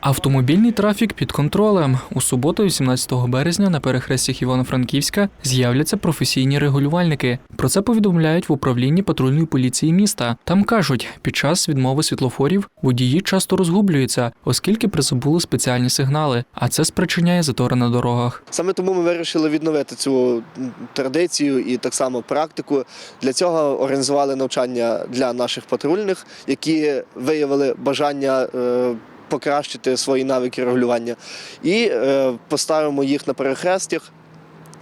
Автомобільний трафік під контролем. У суботу, 18 березня, на перехрестях Івано-Франківська з'являться професійні регулювальники. Про це повідомляють в управлінні патрульної поліції міста. Там кажуть, під час відмови світлофорів водії часто розгублюються, оскільки призабули спеціальні сигнали, а це спричиняє затори на дорогах. Саме тому ми вирішили відновити цю традицію і так само практику. Для цього організували навчання для наших патрульних, які виявили бажання. Покращити свої навики регулювання. І е, поставимо їх на перехрестях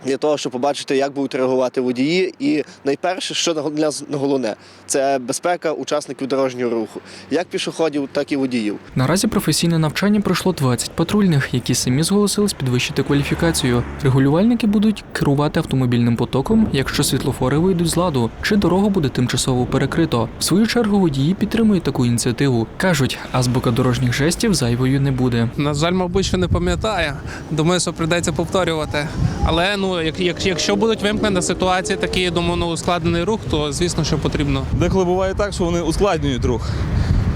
для того, щоб побачити, як будуть реагувати водії. І найперше, що для нас головне, це безпека учасників дорожнього руху, як пішоходів, так і водіїв. Наразі професійне навчання пройшло 20 патрульних, які самі зголосились підвищити кваліфікацію. Регулювальники будуть керувати автомобільним потоком, якщо світлофори вийдуть з ладу, чи дорогу буде тимчасово перекрито. В свою чергу водії підтримують таку ініціативу. кажуть, азбука дорожніх жестів зайвою не буде. На жаль, мабуть, що не пам'ятає. Думаю, що прийдеться повторювати. Але ну, як, як, якщо будуть вимкнені ситуації, такий, я думаю, ну, ускладнений рух, то звісно, що потрібно. Деколи буває так, що вони ускладнюють рух.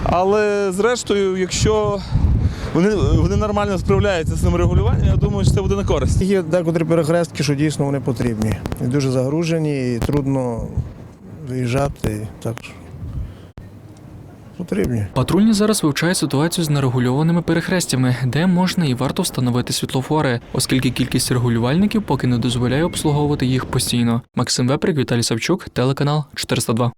Але зрештою, якщо вони, вони нормально справляються з цим регулюванням, я думаю, що це буде на користь. Є декотрі перехрестки, що дійсно вони потрібні. І дуже загружені, і трудно виїжджати. Так що потрібні. Патрульні зараз вивчають ситуацію з нерегульованими перехрестями, де можна і варто встановити світлофори, оскільки кількість регулювальників поки не дозволяє обслуговувати їх постійно. Максим Веприк, Віталій Савчук, телеканал 402.